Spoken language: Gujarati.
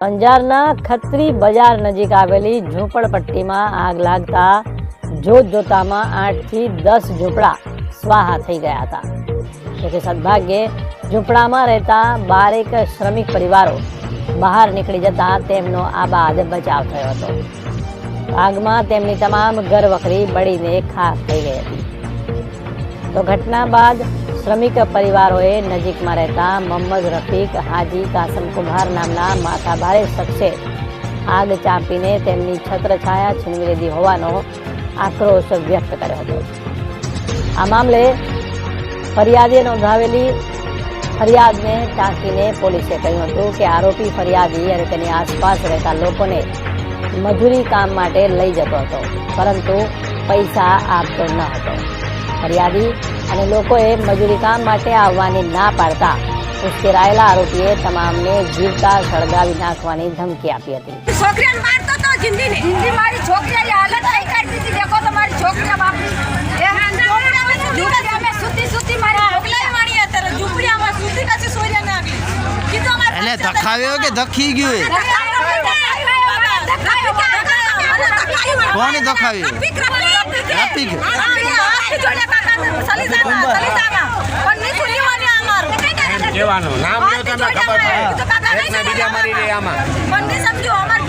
અંજારના ખત્રી બજાર નજીક આવેલી ઝૂંપડપટ્ટીમાં આગ લાગતા જોત જોતામાં આઠથી દસ ઝૂંપડા સ્વાહા થઈ ગયા હતા. જોકે સદભાગ્યે ઝૂંપડામાં રહેતા બારેક શ્રમિક પરિવારો બહાર નીકળી જતા તેમનો આબાદ બચાવ થયો હતો. આગમાં તેમની તમામ ઘરવખરી બળીને ખાખ થઈ ગઈ હતી. તો ઘટના બાદ શ્રમિક પરિવારોએ નજીકમાં રહેતા મોહમ્મદ રફીક, હાજી, કાસમ કુમાર નામના માથાભારે શખ્સે આગ ચાંપીને તેમની છત્રછાયા છીનવી લીધી હોવાનો આક્રોશ વ્યક્ત કર્યો હતો. આ મામલે ફરિયાદીએ નોંધાવેલી ફરિયાદને ટાંકીને પોલીસે કહ્યું હતું કે આરોપી ફરિયાદી અને તેની આસપાસ રહેતા લોકોને મજૂરી કામ માટે લઈ જતો હતો, પરંતુ પૈસા આપતો ન હતો. ફરિયાદી અને લોકોએ મજૂરી કામ માટે આવવાની ના પાડતા ઉશ્કેરાયેલા આરોપીએ તમામને જીવતા સળગાવી નાખવાની ધમકી આપી હતી. છોકરીને મારતો તો જિંદગી ને મારી છોકરીની હાલત કઈ કરી દીધી. દેખો તો છોકરીના બાપની અમે સુતી સુતી મારી છોકરી મારી અત્યારે. ઝૂંપડીમાં સુતી કછી સોર્યા ના આગલી કીધું અમારે એને ધખાવ્યો કે ધખી ગયો ધખાવ્યું? રફીક? કરવાનું? નામ લો તમને ખબર પડે. એકને બીજા મરી રહી આમાં. પણ સમજો અમાર